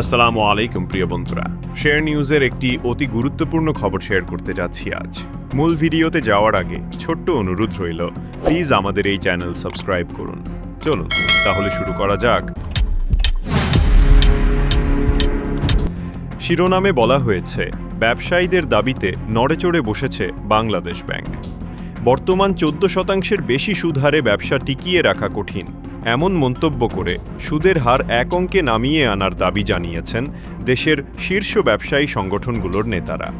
আসসালামু আলাইকুম, প্রিয় বন্ধুরা। শেয়ার নিউজের একটি অতি গুরুত্বপূর্ণ খবর শেয়ার করতে যাচ্ছি আজ। মূল ভিডিওতে যাওয়ার আগে ছোট্ট অনুরোধ রইল প্লিজ আমাদের এই চ্যানেল সাবস্ক্রাইব করুন। চলুন, তাহলে শুরু করা যাক। শিরোনামে বলা হয়েছে, ব্যবসায়ীদের দাবিতে নড়েচড়ে বসেছে বাংলাদেশ ব্যাংক। বর্তমান চোদ্দ শতাংশের বেশি সুদ হারে ব্যবসা টিকিয়ে রাখা কঠিন। এমন মন্তব্য করে সুদের হার এক অঙ্কে নামিয়ে আনার দাবি জানিয়েছেন দেশের শীর্ষ ব্যবসায়ী সংগঠনগুলোর নেতারা।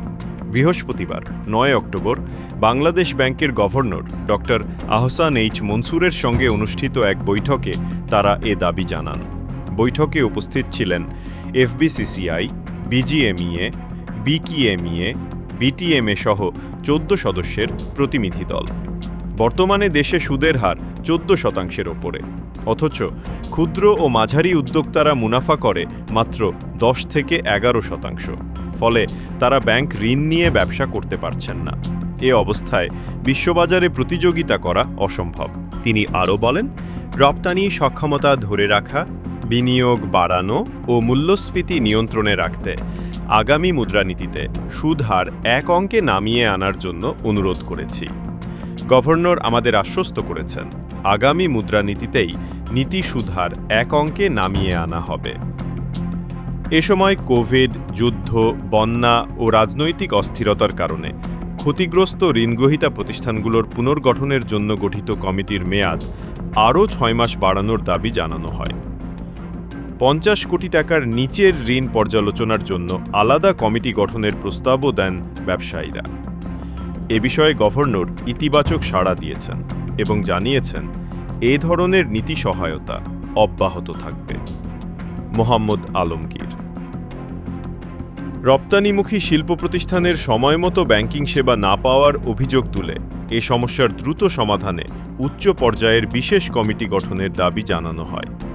বৃহস্পতিবার, নয় অক্টোবর, বাংলাদেশ ব্যাংকের গভর্নর ডক্টর আহসান এইচ মনসুরের সঙ্গে অনুষ্ঠিত এক বৈঠকে তারা এ দাবি জানান। বৈঠকে উপস্থিত ছিলেন এফবিসিসিআই, বিজিএমইএ, বিকিএমইএ, বিটিএমএ সহ চোদ্দ সদস্যের প্রতিনিধি দল। বর্তমানে দেশে সুদের হার চোদ্দ শতাংশের ওপরে। অথচ ক্ষুদ্র ও মাঝারি উদ্যোক্তারা মুনাফা করে মাত্র দশ থেকে এগারো শতাংশ। ফলে তারা ব্যাংক ঋণ নিয়ে ব্যবসা করতে পারছেন না। এ অবস্থায় বিশ্ববাজারে প্রতিযোগিতা করা অসম্ভব। তিনি আরও বলেন, রপ্তানি সক্ষমতা ধরে রাখা, বিনিয়োগ বাড়ানো ও মূল্যস্ফীতি নিয়ন্ত্রণে রাখতে আগামী মুদ্রানীতিতে সুদ হার এক অঙ্কে নামিয়ে আনার জন্য অনুরোধ করেছি। গভর্নর আমাদের আশ্বস্ত করেছেন। আগামী মুদ্রানীতিতেই নীতি সুধার এক অঙ্কে নামিয়ে আনা হবে। এ সময় কোভিড, যুদ্ধ, বন্যা ও রাজনৈতিক অস্থিরতার কারণে ক্ষতিগ্রস্ত ঋণগ্রহীতা প্রতিষ্ঠানগুলোর পুনর্গঠনের জন্য গঠিত কমিটির মেয়াদ আরও ছয় মাস বাড়ানোর দাবি জানানো হয়। পঞ্চাশ কোটি টাকার নিচের ঋণ পর্যালোচনার জন্য আলাদা কমিটি গঠনের প্রস্তাবও দেন ব্যবসায়ীরা। এ বিষয়ে গভর্নর ইতিবাচক সাড়া দিয়েছেন এবং জানিয়েছেন, এ ধরনের নীতি সহায়তা অব্যাহত থাকবে। মোহাম্মদ আলমগীর। রপ্তানিমুখী শিল্প প্রতিষ্ঠানের সময়মতো ব্যাংকিং সেবা না পাওয়ার অভিযোগ তুলে এ সমস্যার দ্রুত সমাধানে উচ্চ পর্যায়ের বিশেষ কমিটি গঠনের দাবি জানানো হয়।